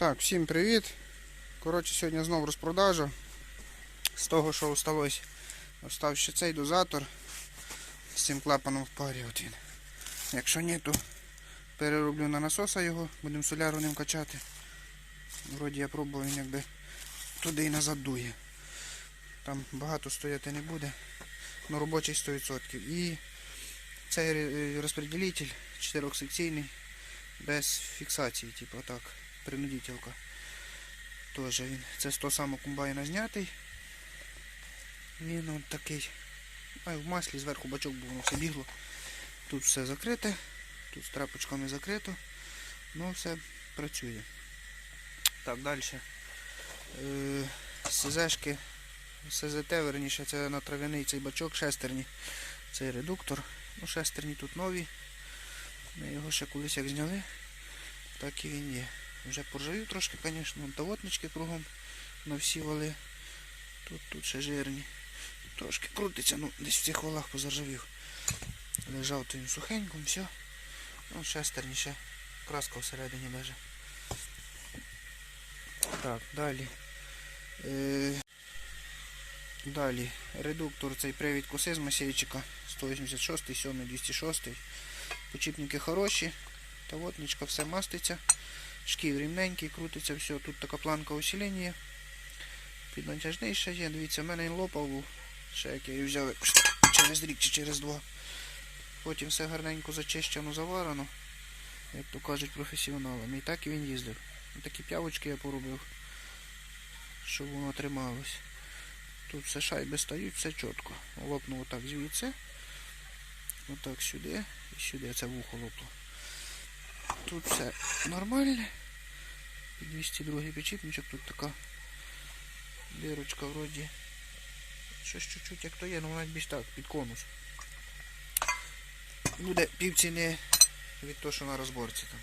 Так, всім привіт. Коротше, сьогодні знову розпродажа. З того, що осталось, остав ще цей дозатор з цим клапаном в парі. От він. Якщо ні, то перероблю на насоса його, будемо соляру ним качати. Вроді я пробував, він якби туди і назад дує. Там багато стояти не буде. Ну робочий 100%. І цей розпределитель чотирьохсекційний без фіксації, типу так, принудителька. Тоже він. Це з того самого комбайна знятий. Він от такий. А в маслі зверху бачок був, воно все бігло. Тут все закрите, тут з трапочками закрито. Ну все працює. Так, далі. Е, СЗшки, СЗТ, верніше, це на трав'яний цей бачок, шестерні. Цей редуктор. Ну, шестерні тут нові. Ми його ще колись як зняли, так і він є. Вже поржавів трошки, звісно, тавотнички кругом на всі вали. Тут, тут ще жирні. Трошки крутиться, ну десь в цих валах позаржавів. Лежав то він сухеньком, все. Ну, шестерні ще. Краска всередині даже. Так, далі. Е, далі. Редуктор цей привід коси з масейчика 186, 7, 206. Почіпники хороші. Тавотничка все маститься. Шків рівненький, крутиться, все. Тут така планка усилення. Піднатяжний ще є. Дивіться, в мене він лопав був. Ще як я її взяв через рік чи через два. Потім все гарненько зачищено, заварено. Як то кажуть професіоналами. І так і він їздив. Такі п'явочки я поробив, щоб воно трималось. Тут все шайби стають, все чітко. Лопнув отак звідси. Отак сюди і сюди це вухо лопло. Тут все нормальне. 202 підчіпничок, тут така дирочка вроді. Щось чуть-чуть як то є, ну навіть більш так, під конус. Буде півціни від того, що на розборці там.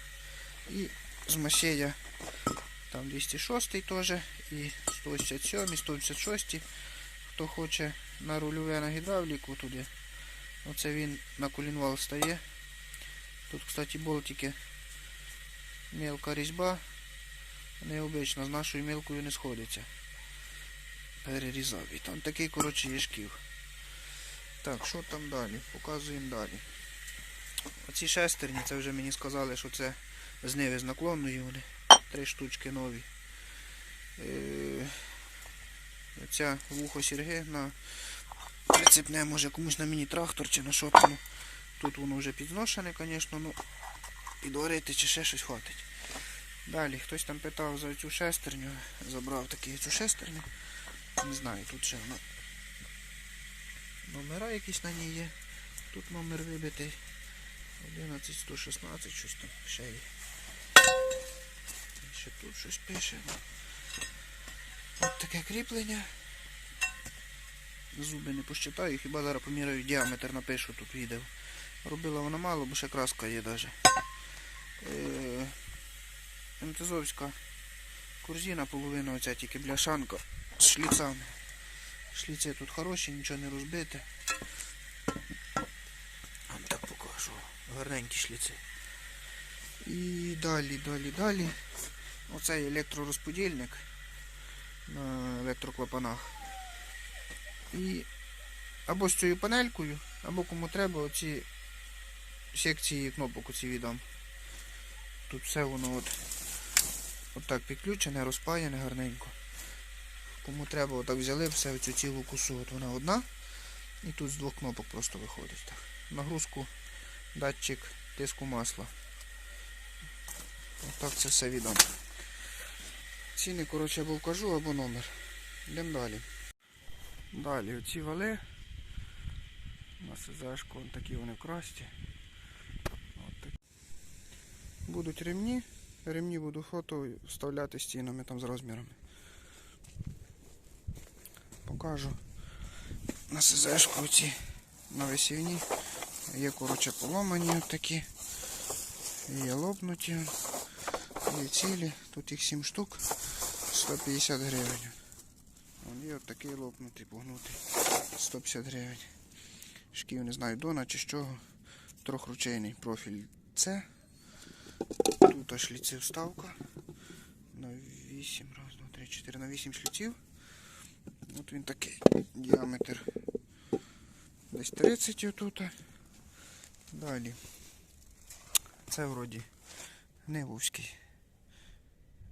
І з Масея там 206 теж і 187, 186. Хто хоче на рульове на гідравліку туди. Оце він на колінвал стає. Тут, кстати, болтики мелка різьба. Необично, з нашою мелкою не сходиться. Перерізав. І там такий, коротше, є шків. Так, що там далі? Показуємо далі. Оці шестерні, це вже мені сказали, що це з ниви з наклонною вони. Три штучки нові. Е, Оця вухо сірги на прицепне, може комусь на міні-трактор чи на що. Тут воно вже підзношене, звісно, ну підварити чи ще щось хватить. Далі, хтось там питав за цю шестерню, забрав таки цю шестерню. Не знаю, тут ще вона. Номера якісь на ній є. Тут номер вибитий. 11, 116, щось там ще є. Ще тут щось пише. От таке кріплення. Зуби не посчитаю, хіба зараз поміряю діаметр, напишу тут відео. Робила вона мало, бо ще краска є навіть. Е, МТЗовська корзина, половина оця тільки бляшанка з шліцами. Шліці тут хороші, нічого не розбите. Вам так покажу. Гарненькі шліці. І далі, далі, далі. Оцей електророзподільник на електроклапанах. І або з цією панелькою, або кому треба оці секції кнопок оці віддам. Тут все воно от, от так підключене, розпаяне гарненько. Кому треба, отак взяли все оцю цілу кусу. От вона одна. І тут з двох кнопок просто виходить. Так. Нагрузку, датчик тиску масла. Отак це все віддам. Ціни, коротше, або вкажу, або номер. Йдемо далі. Далі оці вали. На СЗшку, вон такі вони красті. Будуть ремні. Ремні буду фото вставляти стінами там з розмірами. Покажу. На СЗшку оці на весівні. Є, коротше, поломані такі. Є лопнуті. Є цілі. Тут їх 7 штук. 150 гривень. Вон є от лопнутий, погнутий. 150 гривень. Шків не знаю дона чи з чого. Трохручейний профіль С. Тут аж ліці вставка. на 8, раз, два, три, 4, на 8 шліців. От він такий діаметр. Десь 30 отут. Далі. Це вроді не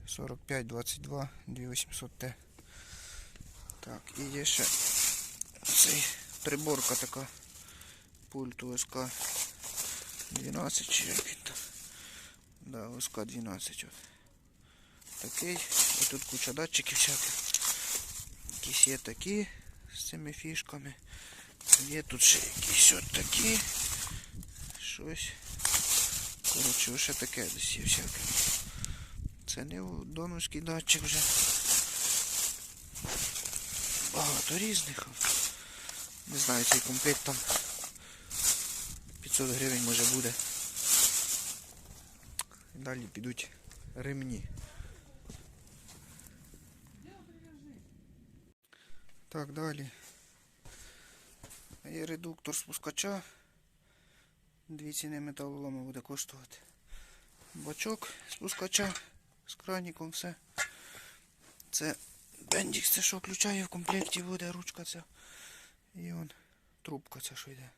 45, 22, 2800 Т. Так, і є ще цей приборка така. Пульт УСК 12 чи як він там. Да, УСК 12 от. Такий. І тут куча датчиків всяких. Якісь є такі з цими фішками. Є тут ще якісь от такі. Щось. Коротше, ще таке десь є всяке. Це не доновський датчик вже. Багато різних. Не знаю, цей комплект там 500 гривень може буде. Далі підуть ремні. Так, далі. Є редуктор спускача. Дві ціни металолому буде коштувати. Бачок спускача з краніком все. Це бендікс, це що включає в комплекті буде ручка ця. І он трубка ця що йде.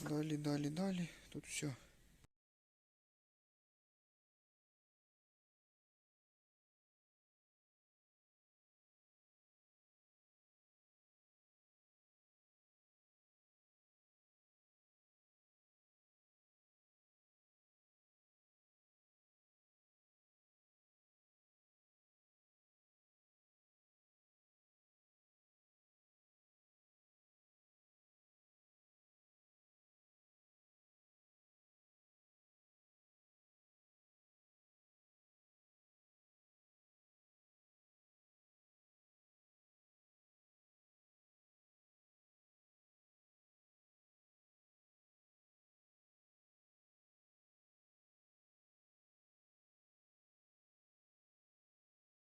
Далі, далі, далі. Тут все.